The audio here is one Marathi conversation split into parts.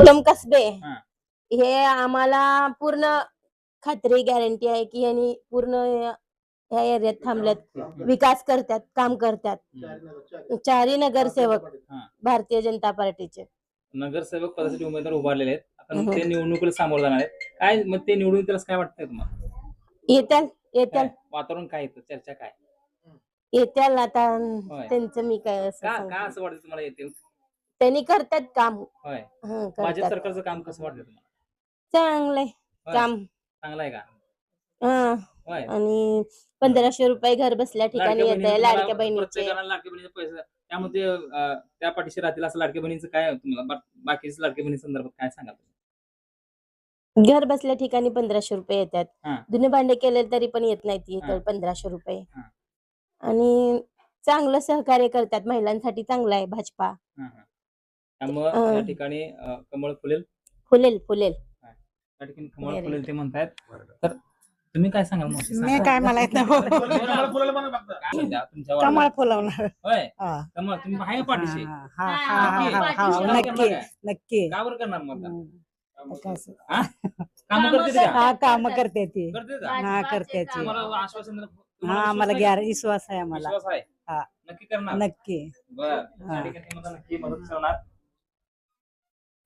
उत्तम कसबे? हा. हे आम्हाला पूर्ण खात्री गॅरंटी आहे की यांनी पूर्ण ह्या एरियात थांबल्यात. विकास करतात काम करतात. चारही नगरसेवक हा. भारतीय जनता पार्टीचे. नगरसेवक पदासाठी उमेदवार उभारलेले आहेत. आता मग हो. ते निवडणुकीला सामोरं जाणार आहेत. काय मग ते निवडून त्याला काय वाटतंय तुम्हाला? येत्याल येत्याल. काय? वातावरण काय येतं चर्चा काय? येत्याल आता होय. त्यांचं मी काय असं का असं वाटतं तुम्हाला येतील? त्यांनी करतात काम. होय. हं, भाजप करतात सरकारचं काम कसं वाटतं तुम्हाला? चांगलंय. होय. काम. चांगलं आहे का? हं. होय. आणि पंधराशे रुपये घर बसल्या ठिकाणी येत आहे लाडक्या बहिणीचे. प्रत्येकाला लाडक्या बहिणीचे पैसे त्यामध्ये अं, त्या पाठीशी राहतील असं लाडक्या बहिणीचं काय तुम्हाला? बा- लाडक्या बहिणी संदर्भात काय सांगाल घर बसल्या ठिकाणी पंधराशे रुपये येतात. हा. जुने भांडे केले तरी पण येत नाहीत हा. इथं पंधराशे रुपये. हा. आणि चांगलं सहकार्य करतात. महिलांसाठी चांगलं आहे भाजपा. हा, हा. त्यामुळं. या ठिकाणी अं, कमळ फुलेल. फुलेल फुलेल. त्या ठिकाणी कमळ फुलेल ते म्हणतायत. तर तुम्ही काय सांगाल मावशी? मी सांगा. काय मला येत नाही. काय म्हणता? तुमच्या कमळ? फुलवणार. होय. हा. कमळ तुम्ही आहे पाठीशी. हा, हा, हा, नक्की? हा, हा, नक्की का बरं करणार मग हम्म. कसं? काम करते का? हा काम करते ती. करते का? हा करते ती. तुम्हाला आश्वासन दिलं- हा तुम्हाला विश्वास आहे? गॅर विश्वास आहे विश्वास आहे? हा. नक्की करणार? नक्की. बर. हा. ठिकाणी मला नक्की मदत करणार.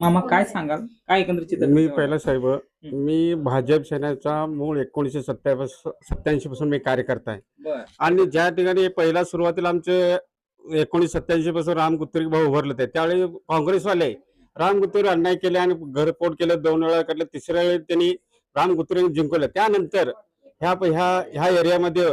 मामा काय सांगाल? काय एकंदरीत चित्र मी पहिला साहेब मी भाजप सेनेचा मूळ एकोणीसशे सत्याऐंशी पासून मी कार्यकर्ता आहे. आणि ज्या ठिकाणी पहिला सुरुवातीला आमचे एकोणीस सत्याऐंशी पासून राम गुत्तुरी भाऊ उभारले होते त्यावेळी काँग्रेसवाले राम गुत्तुरी अन्याय केले आणि घरपोट केलं दोन वेळा केलं तिसऱ्या वेळी त्यांनी राम गुत्तुरी जिंकवलं. त्यानंतर ह्या ह्या ह्या एरियामध्ये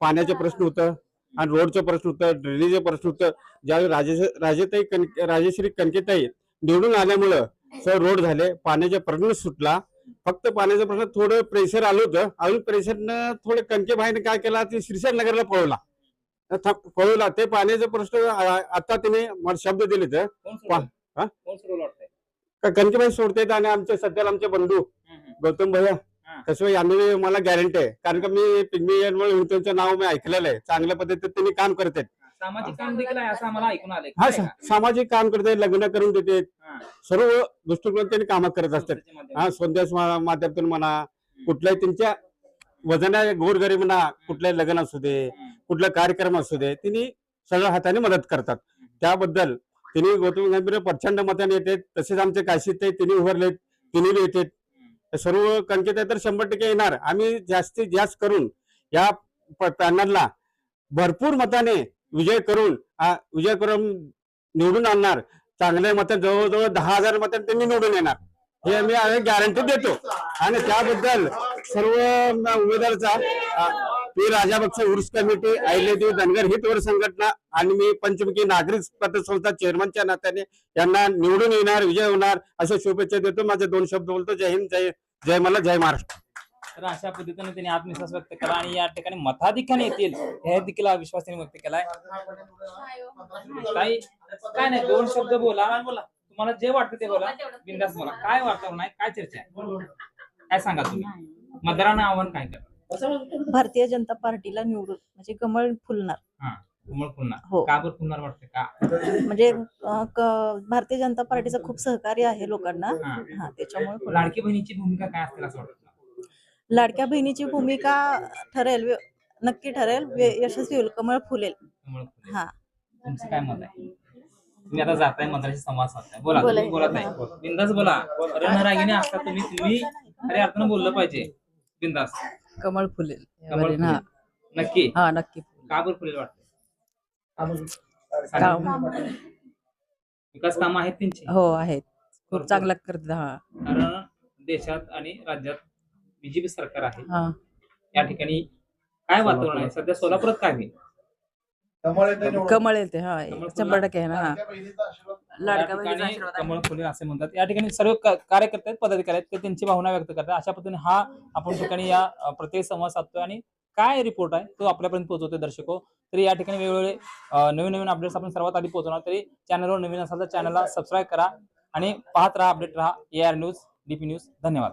पाण्याचे प्रश्न होतं आणि रोडचं प्रश्न होतं ड्रेनेजचं प्रश्न होतं. ज्यावेळी राजेश राजेताई कन राजेश्री कणकेताई निवडून आल्यामुळं सर रोड झाले पाण्याचा प्रश्न सुटला. फक्त पाण्याचा प्रश्न थोडं प्रेशर आलं होतं. अजून प्रेशरनं थोडं कणके भाईने काय केला ते श्रीशैल नगरला पळवला. पळवला. ते पाण्याचा प्रश्न आता मला शब्द दिले तर. कोण पा- सोडवलं? कोण सोडवलं वाटतंय? कणकेबाई सोडतात आणि आमचे सध्याला आमचे बंधू. गौतम भैया. कसं यांनी मला गॅरंटी आहे. कारण का मी पिग्मी यांमुळे त्यांचं नाव मी ऐकलेलं आहे. चांगल्या पद्धतीने त्यांनी काम करतात सामाजिक काम देखील आहे असं आम्हाला ऐकून आलंय. हा सा-? सामाजिक काम करतात लग्न करून देते. हा. सर्व दृष्टिकोन त्यांनी कामं करत असतात. संस्थेच्या माध्यमातून. हा संदेश मा- माध्यमातून म्हणा कुठल्याही त्यांच्या वजना गोरगरीब म्हणा कुठल्याही लग्न असू दे. कुठला कार्यक्रम असू दे तिने सगळ्या हाताने मदत करतात. त्याबद्दल तिने गौतम गंभीर प्रचंड मताने येते. तसेच आमचे काशीत ते तिने उभारलेत तिने येतात सर्व कणकेत तर शंभर टक्के येणार. आम्ही जास्तीत जास्त करून या प- पॅनलला भरपूर मताने विजय करून विजय करून निवडून आणणार. चांगल्या मत जवळजवळ दहा हजार मत त्यांनी निवडून येणार. हे आम्ही गॅरंटी देतो. आणि त्याबद्दल सर्व उमेदवारचा आ, राजा बक्ष उर्स कमिटी अहिल्यादेवी धनगर हितवर संघटना आणि मी पंचमुखी नागरिक पतसंस्था चेअरमनच्या नात्याने यांना निवडून येणार विजय होणार अशा शुभेच्छा देतो. माझे दोन शब्द बोलतो. जय हिंद जय जय मला जय महाराष्ट्र. तर अशा पद्धतीने त्यांनी आत्मविश्वास व्यक्त केला आणि या ठिकाणी मताधिकाने येतील हे देखील विश्वास त्यांनी व्यक्त केलाय. काही काय नाही दोन शब्द बोला. तुम्हाला जे वाटतं ते बोला. बिंदास बोला. काय वातावरण आहे? काय चर्चा आहे? काय सांगा तुम्ही? मतदारांना आव्हान काय करा भारतीय जनता पार्टीला निवडून म्हणजे कमळ फुलणार. हा कमळ. का बरं पुन्हा वाटतं? का? म्हणजे भारतीय जनता पार्टीचं खूप सहकार्य आहे लोकांना. हा. त्याच्यामुळे. लाडकी बहिणीची भूमिका काय असतील असं वाटतं? लाडक्या बहिणीची भूमिका ठरेल नक्की ठरेल यशस्वी होईल कमळ फुलेल. हा. तुमचं काय मत आहे? तुम्ही आता जाताय मतदाराशी संवाद साधताय. बोला बोला. तुम्ही बोलत आहे बिंदास बोला. रणरागिने असता तुम्ही तुम्ही खऱ्या अर्थानं बोललं पाहिजे. बिंदास. कमळ फुलेल. कमळ फुलेल. नक्की? हा नक्की का बरं फुलेल वाटतं काम विकास काम आहेत त्यांची? हो आहेत. खूप चांगला करतात हा. कारण देशात आणि राज्यात बीजेपी सरकार आहे. हा. या ठिकाणी काय वातावरण आहे? सध्या सोलापुरात काय होईल? कमळ येते हा. कमळ शंभर टक्के आहे ना हा. या लाडक्या बहिणीचा ठिकाणी आशीर्वाद आहे. कमळ फुले असे म्हणतात. या ठिकाणी सर्व क- कार्यकर्ते आहेत पदाधिकारी आहेत ते त्यांची भावना व्यक्त करतात. अशा पद्धतीने हा आपण ठिकाणी या अ, प्रत्येक संवाद साधतोय आणि काय रिपोर्ट आहे तो आपल्यापर्यंत पोहोचवतोय दर्शको. तरी या ठिकाणी वेगवेगळे अ, नवीन नवीन अपडेट्स आपण सर्वात आधी पोहोचवणार. तरी चॅनलवर नवीन असाल तर चॅनलला सबस्क्राईब करा आणि पाहत राहा अपडेट राहा. A R news DP news धन्यवाद.